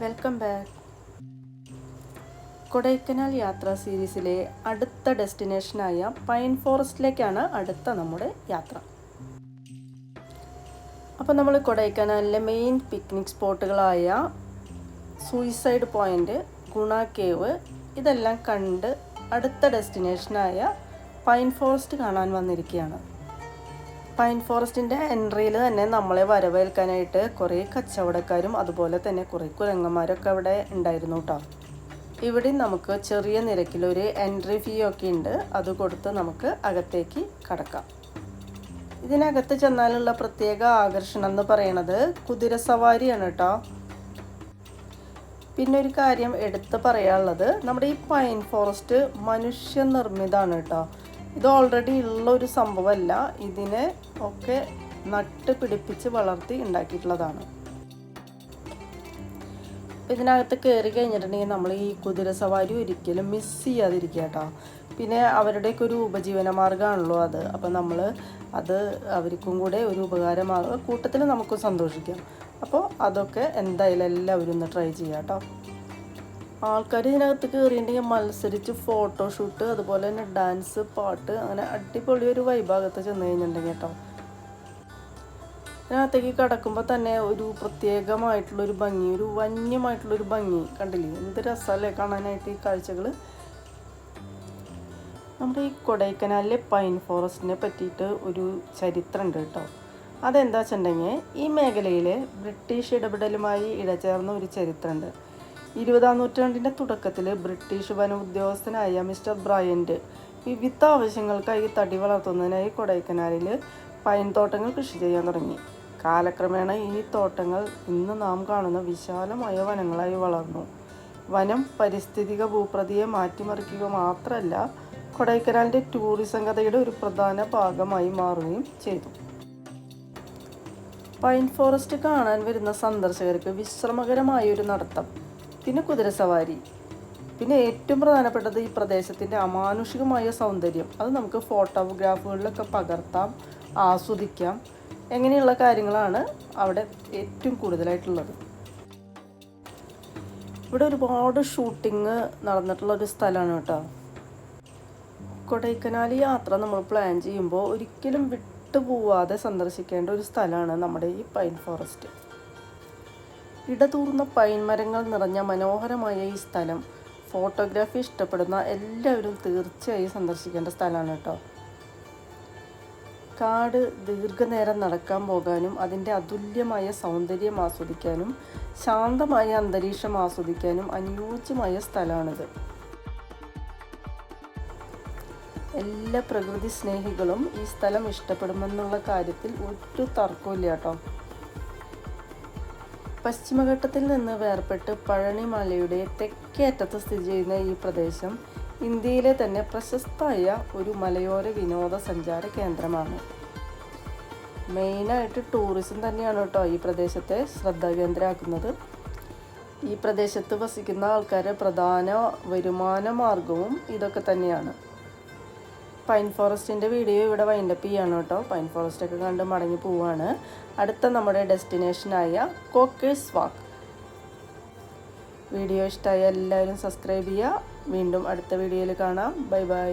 Welcome back. Kodaikanal യാത്രാ സീരീസിലെ അടുത്ത ഡെസ്റ്റിനേഷനായ പൈൻ ഫോറസ്റ്റിലേക്കാണ് അടുത്ത നമ്മുടെ യാത്ര. അപ്പോൾ നമ്മൾ കൊടൈക്കനാലിലെ മെയിൻ പിക്നിക് സ്പോട്ടുകളായ സൂയിസൈഡ് പോയിന്റ് ഗുണ കേവ് ഇതെല്ലാം കണ്ട് അടുത്ത ഡെസ്റ്റിനേഷനായ പൈൻ ഫോറസ്റ്റ് കാണാൻ വന്നിരിക്കുകയാണ്. പൈൻ ഫോറസ്റ്റിന്റെ എൻട്രിയിൽ തന്നെ നമ്മളെ വരവേൽക്കാനായിട്ട് കുറേ കച്ചവടക്കാരും അതുപോലെ തന്നെ കുറേ കുരങ്ങന്മാരൊക്കെ അവിടെ ഉണ്ടായിരുന്നു കേട്ടോ ഇവിടെ നമുക്ക് ചെറിയ നിരക്കിലൊരു എൻട്രി ഫീ ഒക്കെ ഉണ്ട്. അത് കൊടുത്ത് നമുക്ക് അകത്തേക്ക് കടക്കാം. ഇതിനകത്ത് ചെന്നാലുള്ള പ്രത്യേക ആകർഷണം എന്ന് പറയണത് കുതിരസവാരിയാണ് കേട്ടോ പിന്നെ ഒരു കാര്യം എടുത്ത് പറയാനുള്ളത് നമ്മുടെ ഈ പൈൻ ഫോറസ്റ്റ് മനുഷ്യനിർമ്മിതമാണ് കേട്ടോ ഇത് ഓൾറെഡി ഉള്ള ഒരു സംഭവമല്ല. ഇതിനെ ഒക്കെ നട്ട് പിടിപ്പിച്ച് വളർത്തി ഉണ്ടാക്കിയിട്ടുള്ളതാണ്. ഇതിനകത്ത് കയറി കഴിഞ്ഞിട്ടുണ്ടെങ്കിൽ നമ്മൾ ഈ കുതിര സവാരി ഒരിക്കലും മിസ് ചെയ്യാതിരിക്കുക കേട്ടോ. പിന്നെ അവരുടെയൊക്കെ ഒരു ഉപജീവന മാർഗമാണല്ലോ അത്. അപ്പം നമ്മൾ അത് അവർക്കും കൂടെ ഒരു ഉപകാരമാകുക കൂട്ടത്തിൽ നമുക്കും സന്തോഷിക്കാം. അപ്പോൾ അതൊക്കെ എന്തായാലും എല്ലാവരും ഒന്ന് ട്രൈ ചെയ്യാം കേട്ടോ. ആൾക്കാർ ഇതിനകത്ത് കയറിയിട്ടുണ്ടെങ്കിൽ മത്സരിച്ച് ഫോട്ടോഷൂട്ട് അതുപോലെ തന്നെ ഡാൻസ് പാട്ട് അങ്ങനെ അടിപൊളി ഒരു വൈഭാഗത്ത് ചെന്ന് കഴിഞ്ഞിട്ടുണ്ടെങ്കിൽ കേട്ടോ. ഇതിനകത്തേക്ക് കിടക്കുമ്പോൾ തന്നെ ഒരു പ്രത്യേകമായിട്ടുള്ളൊരു ഭംഗി ഒരു വന്യമായിട്ടുള്ളൊരു ഭംഗി കണ്ടില്ലേ? എന്ത് രസമല്ലേ കാണാനായിട്ട് ഈ കാഴ്ചകൾ നമ്മുടെ ഈ കൊടൈക്കനാലിലെ പൈൻ ഫോറസ്റ്റിനെ പറ്റിയിട്ട് ഒരു ചരിത്രമുണ്ട് കേട്ടോ. അതെന്താ വെച്ചിട്ടുണ്ടെങ്കിൽ ഈ മേഖലയിൽ ബ്രിട്ടീഷ് ഇടപെടലുമായി ഇടചേർന്ന ഒരു ചരിത്രമുണ്ട് ഇരുപതാം നൂറ്റാണ്ടിന്റെ തുടക്കത്തിൽ ബ്രിട്ടീഷ് വന ഉദ്യോഗസ്ഥനായ മിസ്റ്റർ ബ്രയന്റ് വിവിധ ആവശ്യങ്ങൾക്കായി തടി വളർത്തുന്നതിനായി കൊടൈക്കനാലിൽ പൈൻ തോട്ടങ്ങൾ കൃഷി ചെയ്യാൻ തുടങ്ങി. കാലക്രമേണ ഈ തോട്ടങ്ങൾ ഇന്ന് നാം കാണുന്ന വിശാലമായ വനങ്ങളായി വളർന്നു. വനം പരിസ്ഥിതിക ഭൂപ്രതിയെ മാറ്റിമറിക്കുക മാത്രമല്ല കൊടൈക്കനാലിന്റെ ടൂറിസം കഥയുടെ ഒരു പ്രധാന ഭാഗമായി മാറുകയും ചെയ്തു. പൈൻ ഫോറസ്റ്റ് കാണാൻ വരുന്ന സന്ദർശകർക്ക് വിശ്രമകരമായ ഒരു നടത്തം. പിന്നെ കുതിരസവാരി പിന്നെ ഏറ്റവും പ്രധാനപ്പെട്ടത് ഈ പ്രദേശത്തിന്റെ അമാനുഷികമായ സൗന്ദര്യം. അത് നമുക്ക് ഫോട്ടോഗ്രാഫുകളിലൊക്കെ പകർത്താം ആസ്വദിക്കാം. എങ്ങനെയുള്ള കാര്യങ്ങളാണ് അവിടെ ഏറ്റവും കൂടുതലായിട്ടുള്ളത്. ഇവിടെ ഒരുപാട് ഷൂട്ടിങ് നടന്നിട്ടുള്ള ഒരു സ്ഥലമാണ് കേട്ടോ. കൊടൈക്കനാൽ യാത്ര നമ്മൾ പ്ലാൻ ചെയ്യുമ്പോൾ ഒരിക്കലും വിട്ടുപോവാതെ സന്ദർശിക്കേണ്ട ഒരു സ്ഥലമാണ് നമ്മുടെ ഈ പൈൻ ഫോറസ്റ്റ്. ഇടതൂർന്ന പൈൻ മരങ്ങൾ നിറഞ്ഞ മനോഹരമായ ഈ സ്ഥലം. ഫോട്ടോഗ്രാഫി ഇഷ്ടപ്പെടുന്ന എല്ലാവരും തീർച്ചയായും സന്ദർശിക്കേണ്ട സ്ഥലമാണ് കേട്ടോ. കാട് ദീർഘനേരം നടക്കാൻ പോകാനും അതിന്റെ അതുല്യമായ സൗന്ദര്യം ആസ്വദിക്കാനും ശാന്തമായ അന്തരീക്ഷം ആസ്വദിക്കാനും അനുയോജ്യമായ സ്ഥലമാണിത്. എല്ലാ പ്രകൃതി സ്നേഹികളും ഈ സ്ഥലം ഇഷ്ടപ്പെടുമെന്നുള്ള കാര്യത്തിൽ ഒരു തർക്കമില്ല കേട്ടോ. പശ്ചിമഘട്ടത്തിൽ നിന്ന് വേർപെട്ട് പഴനിമലയുടെ തെക്കേ അറ്റത്ത് സ്ഥിതി ചെയ്യുന്ന ഈ പ്രദേശം ഇന്ത്യയിലെ തന്നെ പ്രശസ്തമായ ഒരു മലയോര വിനോദസഞ്ചാര കേന്ദ്രമാണ്. മെയിനായിട്ട് ടൂറിസം തന്നെയാണ് കേട്ടോ ഈ പ്രദേശത്തെ ശ്രദ്ധാകേന്ദ്രമാക്കുന്നത് ഈ പ്രദേശത്ത് വസിക്കുന്ന ആൾക്കാരുടെ പ്രധാന വരുമാന മാർഗവും ഇതൊക്കെ തന്നെയാണ്. പൈൻ ഫോറസ്റ്റിന്റെ വീഡിയോ ഇവിടെ വൈൻഡപ്പ് ചെയ്യാണ് കേട്ടോ. പൈൻ ഫോറസ്റ്റൊക്കെ കണ്ട് മടങ്ങി പോവാണ്. അടുത്ത നമ്മുടെ ഡെസ്റ്റിനേഷനായ കോക്കേഴ്സ് വാക്ക് വീഡിയോ ഇഷ്ടമായ എല്ലാവരും സബ്സ്ക്രൈബ് ചെയ്യുക. വീണ്ടും അടുത്ത വീഡിയോയിൽ കാണാം. Bye bye